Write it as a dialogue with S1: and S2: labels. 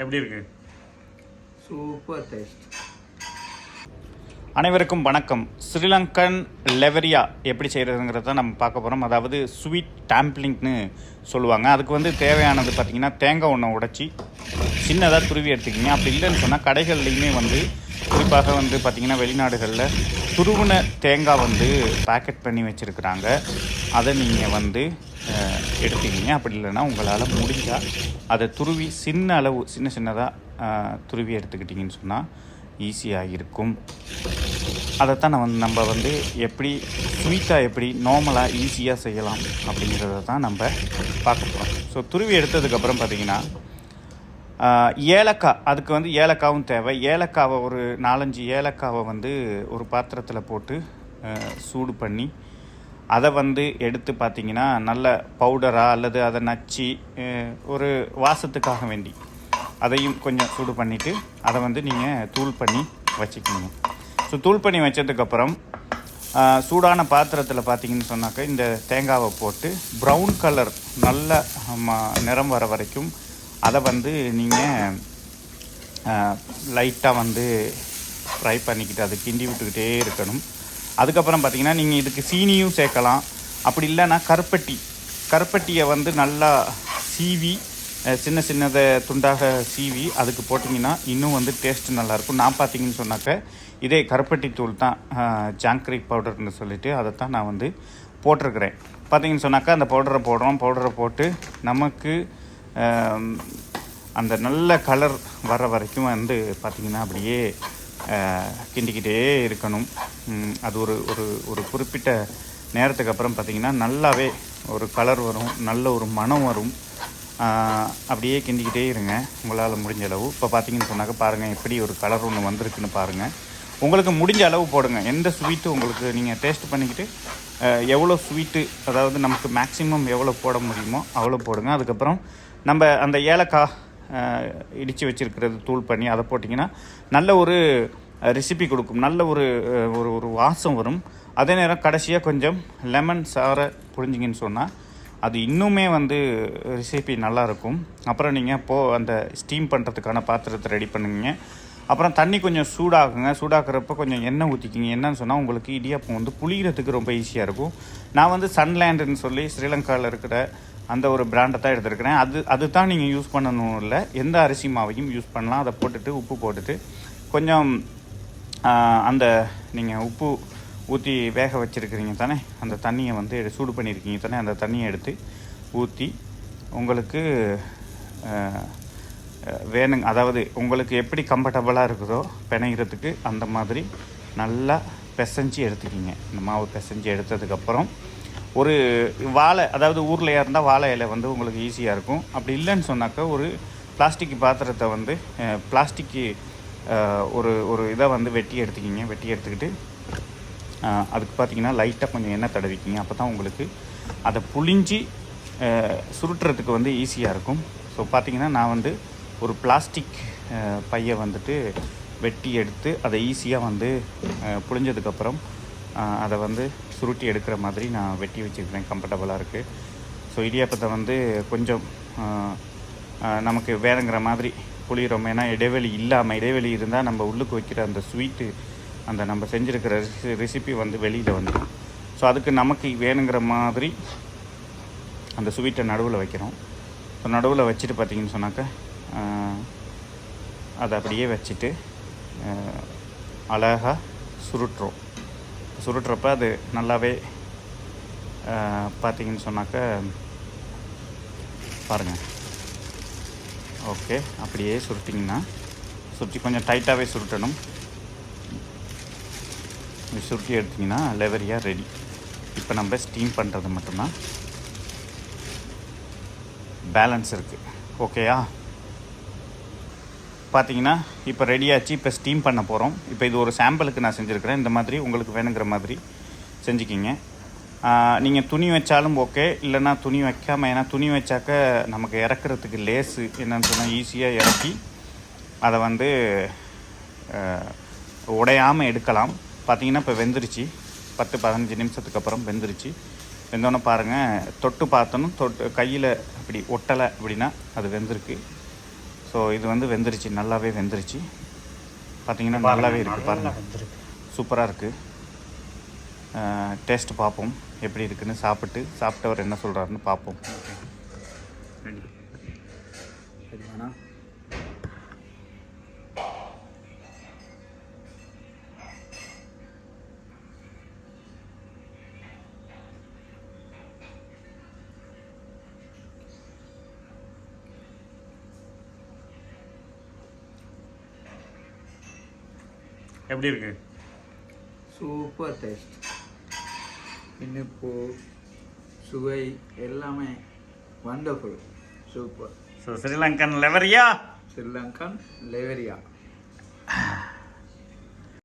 S1: எப்படி இருக்கு?
S2: Super taste
S1: அனைவருக்கும் வணக்கம். ஸ்ரீலங்கன் லெவரியா எப்படி செய்கிறதுங்கிறத நம்ம பார்க்க போகிறோம் அதாவது ஸ்வீட் டேம்ப்ளிங்னு சொல்லுவாங்க. அதுக்கு வந்து தேவையானது பார்த்திங்கன்னா தேங்காய் ஒன்றை உடைச்சி சின்னதாக துருவி எடுத்துக்கிங்க. அப்படி இல்லைன்னு சொன்னால் கடைகள்லையுமே வந்து குறிப்பாக வந்து பார்த்திங்கன்னா வெளிநாடுகளில் துருவின தேங்காய் வந்து பேக்கெட் பண்ணி வச்சுருக்குறாங்க. அதை நீங்கள் வந்து எடுத்துக்கிங்க. அப்படி இல்லைன்னா உங்களால் முடிஞ்சால் அதை துருவி சின்ன அளவு சின்ன சின்னதாக துருவி எடுத்துக்கிட்டிங்கன்னு சொன்னால் ஈஸியாக இருக்கும் அதைத்தான் நான் வந்து நம்ம வந்து எப்படி ஸ்வீட்டாக எப்படி நார்மலாக ஈஸியாக செய்யலாம் அப்படிங்கிறத தான் நம்ம பார்க்க போகிறோம் ஸோ துருவி எடுத்ததுக்கப்புறம் பார்த்தீங்கன்னா ஏலக்காய் அதுக்கு வந்து ஏலக்காவும் தேவை. ஏலக்காவை ஒரு நாலஞ்சு ஏலக்காவை வந்து ஒரு பாத்திரத்தில் போட்டு சூடு பண்ணி அதை வந்து எடுத்து பார்த்தீங்கன்னா நல்ல பவுடராக அல்லது அதை நச்சு ஒரு வாசத்துக்காக வேண்டி அதையும் கொஞ்சம் சூடு பண்ணிவிட்டு அதை வந்து நீங்கள் தூள் பண்ணி வச்சுக்கணும் ஸோ தூள் பண்ணி வச்சதுக்கப்புறம் சூடான பாத்திரத்தில் பார்த்தீங்கன்னு சொன்னாக்க இந்த தேங்காவை போட்டு ப்ரௌன் கலர் நல்ல ம- நிறம் வர வரைக்கும் அதை வந்து நீங்கள் லைட்டாக வந்து ஃப்ரை பண்ணிக்கிட்டு அதை கிண்டி விட்டுக்கிட்டே இருக்கணும். அதுக்கப்புறம் பார்த்தீங்கன்னா நீங்கள் இதுக்கு சீனியும் சேர்க்கலாம். அப்படி இல்லைன்னா கருப்பட்டி. கருப்பட்டியை வந்து நல்லா சீவி சின்ன சின்னதை துண்டாக சீவி அதுக்கு போட்டிங்கன்னா இன்னும் வந்து டேஸ்ட் நல்லாயிருக்கும். நான் பார்த்தீங்கன்னு சொன்னாக்க இதே கருப்பட்டி தூள் தான் ஜாங்க்ரி பவுடர்னு சொல்லிட்டு அதை தான் நான் வந்து போட்டிருக்கிறேன். பார்த்தீங்கன்னு சொன்னாக்கா அந்த பவுடரை போடுறோம். பவுடரை போட்டு நமக்கு அந்த நல்ல கலர் வர வரைக்கும் வந்து பார்த்திங்கன்னா அப்படியே கிண்டிக்கிட்டே இருக்கணும். அது ஒரு ஒரு ஒரு குறிப்பிட்ட நேரத்துக்கு அப்புறம் பார்த்திங்கன்னா நல்லாவே ஒரு கலர் வரும் நல்ல ஒரு மனம் வரும். அப்படியே கிண்டிக்கிட்டே இருங்க. உங்களால் முடிஞ்ச அளவு. இப்போ பார்த்தீங்கன்னு சொன்னாக்க பாருங்கள் எப்படி ஒரு கலர் ஒன்று வந்திருக்குன்னு பாருங்கள் உங்களுக்கு முடிஞ்ச அளவு போடுங்க. எந்த ஸ்வீட்டு உங்களுக்கு நீங்கள் டேஸ்ட் பண்ணிக்கிட்டு எவ்வளோ ஸ்வீட்டு அதாவது நமக்கு மேக்ஸிமம் எவ்வளோ போட முடியுமோ அவ்வளோ போடுங்க. அதுக்கப்புறம் நம்ம அந்த ஏலக்காய் இடித்து வச்சுருக்கிறது தூள் பண்ணி அதை போட்டிங்கன்னா நல்ல ஒரு ரெசிபி கொடுக்கும். நல்ல ஒரு ஒரு ஒரு வாசம் வரும். அதே நேரம் கடைசியாக கொஞ்சம் லெமன் சாரை புழிஞ்சிங்கன்னு சொன்னால் அது இன்னுமே வந்து ரெசிபி நல்லாயிருக்கும் அப்புறம் நீங்கள் போ அந்த ஸ்டீம் பண்ணுறதுக்கான பாத்திரத்தை ரெடி பண்ணுங்க. அப்புறம் தண்ணி கொஞ்சம் சூடாகுங்க சூடாக்குறப்ப கொஞ்சம் எண்ணெய் ஊற்றிக்கிங்க என்னன்னு சொன்னால் உங்களுக்கு இடியாப்பம் வந்து புளிகிறதுக்கு ரொம்ப ஈஸியாக இருக்கும். நான் வந்து சன்லேண்டுன்னு சொல்லி ஸ்ரீலங்காவில் இருக்கிற அந்த ஒரு பிராண்டை தான் எடுத்துருக்கிறேன். அது அது தான் நீங்கள் யூஸ் பண்ணணும் இல்லை. எந்த அரிசி மாவையும் யூஸ் பண்ணலாம். அதை போட்டுட்டு உப்பு போட்டுட்டு கொஞ்சம் அந்த நீங்கள் உப்பு ஊற்றி வேக வச்சுருக்கிறீங்க தானே? அந்த தண்ணியை வந்து எடு- சூடு பண்ணியிருக்கீங்க தானே? அந்த தண்ணியை எடுத்து ஊற்றி உங்களுக்கு வேணுங்க அதாவது உங்களுக்கு எப்படி கம்ஃபர்டபுளாக இருக்குதோ பிணைகிறதுக்கு அந்த மாதிரி நல்லா பிசைஞ்சு எடுத்துக்கிங்க. இந்த மாவு பிசைஞ்சு எடுத்ததுக்கப்புறம் ஒரு வாழை அதாவது ஊர்லையாக இருந்தால் வாழை இலை வந்து உங்களுக்கு ஈஸியாக இருக்கும். அப்படி இல்லைன்னு சொன்னாக்கா ஒரு பிளாஸ்டிக் பாத்திரத்தை வந்து பிளாஸ்டிக்கு ஒரு ஒரு இதை வந்து வெட்டி எடுத்துக்கிங்க. வெட்டி எடுத்துக்கிட்டு அதுக்கு பார்த்தீங்கன்னா லைட்டாக கொஞ்சம் எண்ணெய் தடவிக்கிங்க. அப்போ தான் உங்களுக்கு அதை புழிஞ்சி சுருட்டுறதுக்கு வந்து ஈஸியாக இருக்கும். ஸோ பார்த்திங்கன்னா நான் வந்து ஒரு பிளாஸ்டிக் பையை வந்துட்டு வெட்டி எடுத்து அதை ஈஸியாக வந்து புழிஞ்சதுக்கப்புறம் அதை வந்து சுருட்டி எடுக்கிற மாதிரி நான் வெட்டி வச்சுருக்கிறேன். கம்ஃபர்டபுளாக இருக்குது ஸோ இடியாப்பத்தை வந்து கொஞ்சம் நமக்கு வேணுங்கிற மாதிரி புளிகிறோம் ஏன்னா இடைவெளி இல்லாமல் இடைவெளி இருந்தால் நம்ம உள்ளுக்கு வைக்கிற அந்த ஸ்வீட்டு அந்த நம்ம செஞ்சுருக்கிற ரெசிபி வந்து வெளியில் வந்துடும் ஸோ அதுக்கு நமக்கு வேணுங்கிற மாதிரி அந்த ஸ்வீட்டை நடுவில் வைக்கிறோம். ஸோ நடுவில் வச்சுட்டு பார்த்தீங்கன்னு சொன்னாக்க அதை அப்படியே வச்சுட்டு அழகாக சுருட்டுறோம். சுருட்டுறப்ப அது நல்லாவே பார்த்தீங்கன்னு சொன்னாக்க பாருங்கள் ஓகே அப்படியே சுருட்டிங்கன்னா சுருட்டி கொஞ்சம் டைட்டாகவே சுருட்டணும். சுருட்டி எடுத்திங்கன்னா லெவரியாக ரெடி இப்போ நம்ம ஸ்டீம் பண்ணுறது மட்டும்தான். பேலன்ஸ் இருக்குது ஓகேயா பார்த்தீங்கன்னா இப்போ ரெடியாச்சு இப்போ ஸ்டீம் பண்ண போகிறோம் இப்போ இது ஒரு சாம்பிளுக்கு நான் செஞ்சுருக்கிறேன். இந்த மாதிரி உங்களுக்கு வேணுங்கிற மாதிரி செஞ்சுக்கிங்க. நீங்கள் துணி வச்சாலும் ஓகே இல்லைன்னா துணி வைக்காமல் ஏன்னா துணி வச்சாக்க நமக்கு இறக்குறதுக்கு லேஸு என்னென்னு சொன்னால் ஈஸியாக இறக்கி அதை வந்து உடையாமல் எடுக்கலாம். பார்த்தீங்கன்னா இப்போ வெந்துருச்சு. பத்து பதினஞ்சு நிமிஷத்துக்கு அப்புறம் வெந்துருச்சு. வெந்தோன்னே பாருங்கள் தொட்டு பார்த்தணும் தொட்டு கையில் அப்படி ஒட்டலை அப்படின்னா அது வெந்திருக்கு. ஸோ இது வந்து வெந்துருச்சு. நல்லாவே வெந்துருச்சு. பார்த்தீங்கன்னா நல்லாவே இருக்குது பாருங்கள் சூப்பராக இருக்குது டேஸ்ட் பார்ப்போம் எப்படி இருக்குன்னு சாப்பிட்டு சாப்பிட்டவர் என்ன சொல்கிறாருன்னு பார்ப்போம் எப்படி இருக்கு?
S2: சூப்பர் டேஸ்ட் இனிப்பு சுவை எல்லாமே வண்டர்ஃபுல் சூப்பர்
S1: ஸோ ஸ்ரீலங்கன் லெவரியா
S2: ஸ்ரீலங்கன் லெவரியா